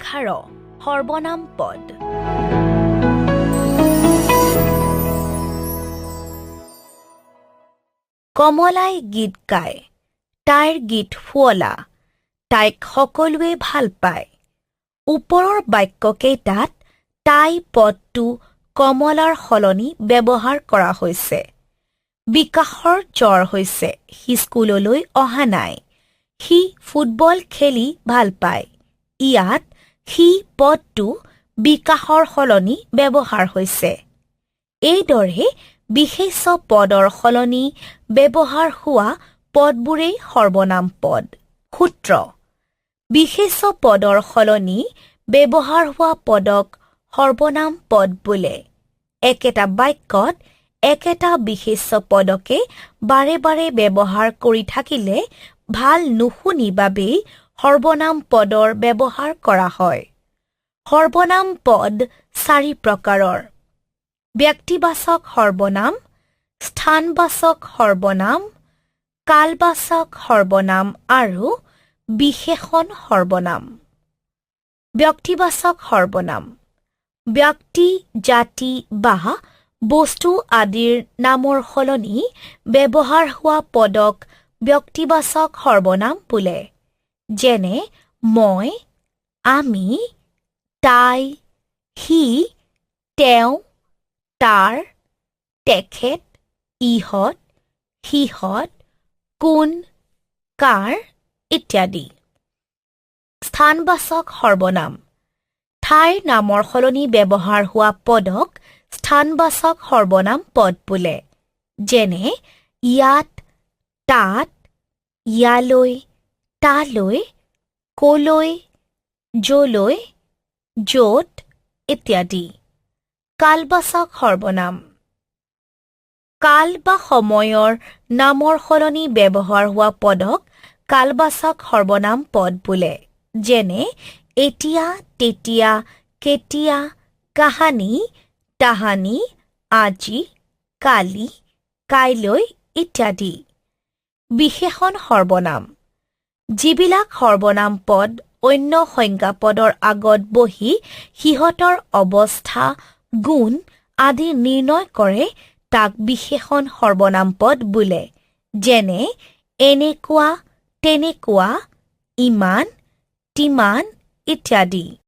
এঘাৰ সৰ্বনাম পদ। কমলাই গীত গায় তাইৰ গীত শুৱলা তাইক সকলোৱে ভাল পায়। ওপৰৰ বাক্যকেইটাত তাই পদটো কমলাৰ সলনি ব্যৱহাৰ কৰা হৈছে। বিকাশৰ জ্বৰ হৈছে সি স্কুললৈ অহা নাই। সি ফুটবল খেলি ভাল পায়। ইয়াত সি পদটো বিকাশৰ সলনি ব্যৱহাৰ হৈছে। এইদৰে বিশেষ্য পদৰ সলনি ব্যৱহাৰ হোৱা পদবোৰেই সৰ্বনাম পদ। সূত্ৰ বিশেষ্য পদৰ সলনি ব্যৱহাৰ হোৱা পদক সৰ্বনাম পদ বোলে। একেটা বাক্যত একেটা বিশেষ্য পদকে বাৰে বাৰে ব্যৱহাৰ কৰি থাকিলে ভাল নুশুনি বাবেই সৰ্বনাম পদৰ ব্যৱহাৰ কৰা হয়। সৰ্বনাম পদ চাৰি প্ৰকাৰৰ। ব্যক্তিবাচক সৰ্বনাম স্থানবাচক সৰ্বনাম কালবাচক সৰ্বনাম আৰু বিশেষণ সৰ্বনাম। ব্যক্তিবাচক সৰ্বনাম। ব্যক্তি জাতি বা বস্তু আদিৰ নামৰ সলনি ব্যৱহাৰ হোৱা পদক ব্যক্তিবাচক সৰ্বনাম বোলে। যেনে মই আমি তাই সি তেওঁ তাৰ তেখেত ইহঁত সিহঁত কোন কাৰ ইত্যাদি। স্থানবাচক সৰ্বনাম। ঠাইৰ নামৰ সলনি ব্যৱহাৰ হোৱা পদক স্থানবাচক সৰ্বনাম পদ বোলে। যেনে ইয়াত তাত ইয়ালৈ তালৈ কলৈ যলৈ য'ত ইত্যাদি কালবাচক সৰ্বনাম কাল বা সময়ৰ নামৰ সলনি ব্যৱহাৰ হোৱা পদক কালবাচক সৰ্বনাম পদ বোলে যেনে এতিয়া তেতিয়া কেতিয়া কাহানি তাহানি আজি কালি কাইলৈ ইত্যাদি বিশেষণ সৰ্বনাম যিবিলাক সৰ্বনাম পদ অন্য সংজ্ঞা পদৰ আগত বহি সিহঁতৰ অৱস্থা, গুণ আদি নিৰ্ণয় কৰে তাক বিশেষণ সৰ্বনাম পদ বোলে। যেনে, এনেকুৱা, তেনেকুৱা, ইমান, তিমান, ইত্যাদি।